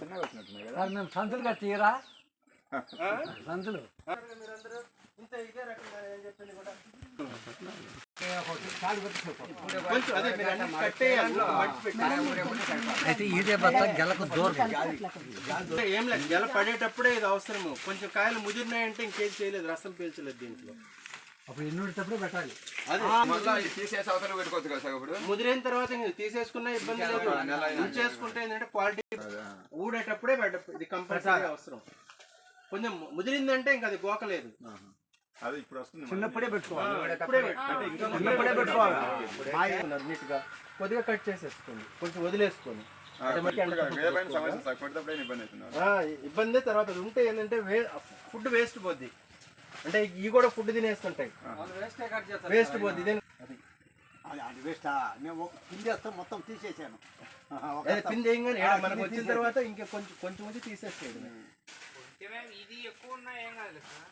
చిన్నగా వచ్చినట్టున్నాయి కదా సార్ మేము సంచులు కట్టిరా సంచులు. అయితే ఇదే బత్త గెలకు దూరం ఏం లేదు. గెల పడేటప్పుడే ఇది అవసరము. కొంచెం కాయలు ముదిరినాయంటే ఇంకేం చేయలేదు. రసం పీల్చలేదు దీంట్లో. అప్పుడు పెట్టాలి. తీసేసి అవతల పెట్టుకోవచ్చు కదా సార్ ఇప్పుడు? ముదిరిన తర్వాత ఇంక తీసేసుకున్నా ఇబ్బంది లేదు. ఉంచేసుకుంటే ఏంటంటే క్వాలిటీ ఊడేటప్పుడే పెట్ట ఇది కంపల్సరీ అవసరం. కొంచెం ముదిరిందంటే ఇంకా అది గోకలేదు. అది ఇప్పుడు వస్తుంది చిన్నప్పుడే పెట్టుకోవాలి. కొద్దిగా కట్ చేసేసుకోండి. కొంచెం కొట్టేటప్పుడు ఇబ్బంది అవుతుంది? ఆ, ఇబ్బంది తర్వాత ఉంటే ఏంటంటే ఫుడ్ వేస్ట్ పోద్ది. అంటే ఇవి కూడా ఫుడ్ తినేస్తుంటాయి. వేస్ట్ పోద్ది ఇదే అది. అది వేస్టా నేను పిండేస్తాం మొత్తం తీసేసాను. అదే పిండి ఏం కానీ మనకు వచ్చిన తర్వాత ఇంకా కొంచెం కొంచెం వచ్చి తీసేసేయడం ఇది ఎక్కువ ఉన్నా ఏం కాదు సార్.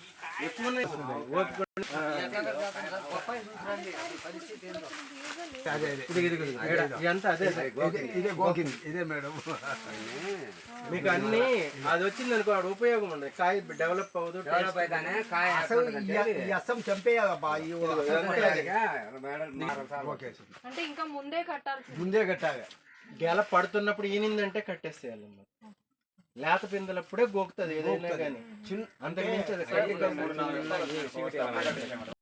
ఈ కాయ ఎక్కువ ఉన్నాయి. ఇది, ఇది, ఇది. ఏడ, ఇదంతా అదే సార్. ఇదే గోకింది. ఇదే మేడం మీకు అన్ని అది వచ్చింది అనుకో ఉపయోగం ఉండదు. కాయ డెవలప్ అవ్వదు డెవలప్ అయితేనే కాయ అస్సం చంపేయాలబ్బా అంటే ఇంకా ముందే కట్టాల్సింది. ముందే కట్టాలి. గెల పడుతున్నప్పుడు ఈనిందంటే కట్టేసేయాలన్నమాట. లేత పిందలప్పుడే గోకుతుంది ఏదైనా కానీ. చిన్న అంతకు మించి